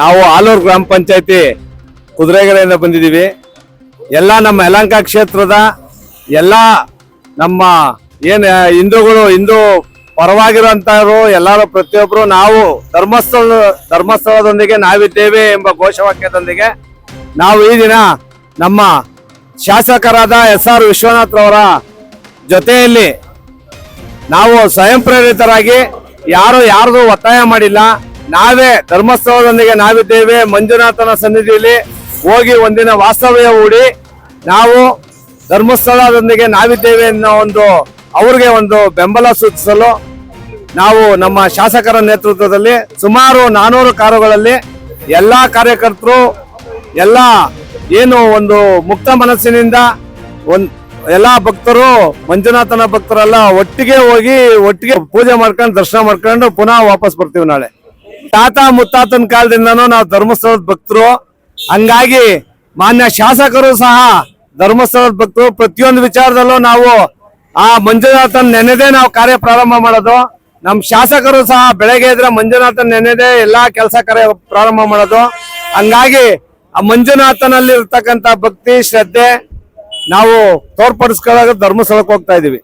ನಾವು ಆಲೂರು ಗ್ರಾಮ ಪಂಚಾಯತಿ ಕುದುರೆಗಡೆಯಿಂದ ಬಂದಿದ್ದೀವಿ. ಎಲ್ಲ ನಮ್ಮ ಯಲಂಕ ಕ್ಷೇತ್ರದ ಎಲ್ಲ ನಮ್ಮ ಏನು ಹಿಂದೂಗಳು, ಹಿಂದೂ ಪರವಾಗಿರುವಂತವರು ಎಲ್ಲರೂ ಪ್ರತಿಯೊಬ್ಬರು ನಾವು ಧರ್ಮಸ್ಥಳ, ಧರ್ಮಸ್ಥಳದೊಂದಿಗೆ ನಾವಿದ್ದೇವೆ ಎಂಬ ಘೋಷವಾಕ್ಯದೊಂದಿಗೆ ನಾವು ಈ ದಿನ ನಮ್ಮ ಶಾಸಕರಾದ ಎಸ್ ಆರ್ ವಿಶ್ವನಾಥ್ರವರ ಜೊತೆಯಲ್ಲಿ ನಾವು ಸ್ವಯಂ ಪ್ರೇರಿತರಾಗಿ ಯಾರು ಯಾರ್ದು ಒತ್ತಾಯ ಮಾಡಿಲ್ಲ. ನಾವೇ ಧರ್ಮಸ್ಥಳದೊಂದಿಗೆ ನಾವಿದ್ದೇವೆ. ಮಂಜುನಾಥನ ಸನ್ನಿಧಿಯಲ್ಲಿ ಹೋಗಿ ಒಂದಿನ ವಾಸ್ತವ್ಯ ಹೂಡಿ ನಾವು ಧರ್ಮಸ್ಥಳದೊಂದಿಗೆ ನಾವಿದ್ದೇವೆ ಅನ್ನೋ ಒಂದು ಅವ್ರಿಗೆ ಒಂದು ಬೆಂಬಲ ಸೂಚಿಸಲು ನಾವು ನಮ್ಮ ಶಾಸಕರ ನೇತೃತ್ವದಲ್ಲಿ ಸುಮಾರು ನಾನೂರು ಕಾರುಗಳಲ್ಲಿ ಎಲ್ಲ ಕಾರ್ಯಕರ್ತರು, ಎಲ್ಲ ಏನು ಒಂದು ಮುಕ್ತ ಮನಸ್ಸಿನಿಂದ ಒಂದ್ ಎಲ್ಲ ಭಕ್ತರು, ಮಂಜುನಾಥನ ಭಕ್ತರೆಲ್ಲ ಒಟ್ಟಿಗೆ ಹೋಗಿ ಒಟ್ಟಿಗೆ ಪೂಜೆ ಮಾಡ್ಕೊಂಡು ದರ್ಶನ ಮಾಡ್ಕೊಂಡು ಪುನಃ ವಾಪಸ್ ಬರ್ತೀವಿ ನಾಳೆ. ತಾತ ಮುತ್ತಾತನ ಕಾಲದಿಂದನೂ ನಾವು ಧರ್ಮಸ್ಥಳದ ಭಕ್ತರು. ಹಂಗಾಗಿ ಮಾನ್ಯ ಶಾಸಕರು ಸಹ ಧರ್ಮಸ್ಥಳದ ಭಕ್ತರು ಪ್ರತಿಯೊಂದು ವಿಚಾರದಲ್ಲೂ ನಾವು ಆ ಮಂಜುನಾಥನ್ ನೆನೆದೇ ನಾವು ಕಾರ್ಯ ಪ್ರಾರಂಭ ಮಾಡೋದು. ನಮ್ಮ ಶಾಸಕರು ಸಹ ಬೆಳಗ್ಗೆ ಇದ್ರೆ ಮಂಜುನಾಥನ್ ನೆನೆದೇ ಎಲ್ಲಾ ಕೆಲಸ ಕಾರ್ಯ ಪ್ರಾರಂಭ ಮಾಡೋದು. ಹಂಗಾಗಿ ಆ ಮಂಜುನಾಥನಲ್ಲಿ ಇರ್ತಕ್ಕಂಥ ಭಕ್ತಿ, ಶ್ರದ್ಧೆ ನಾವು ತೋರ್ಪಡಿಸ್ಕೊಳ್ಳೋಕೆ ಧರ್ಮಸ್ಥಳಕ್ಕೆ ಹೋಗ್ತಾ ಇದೀವಿ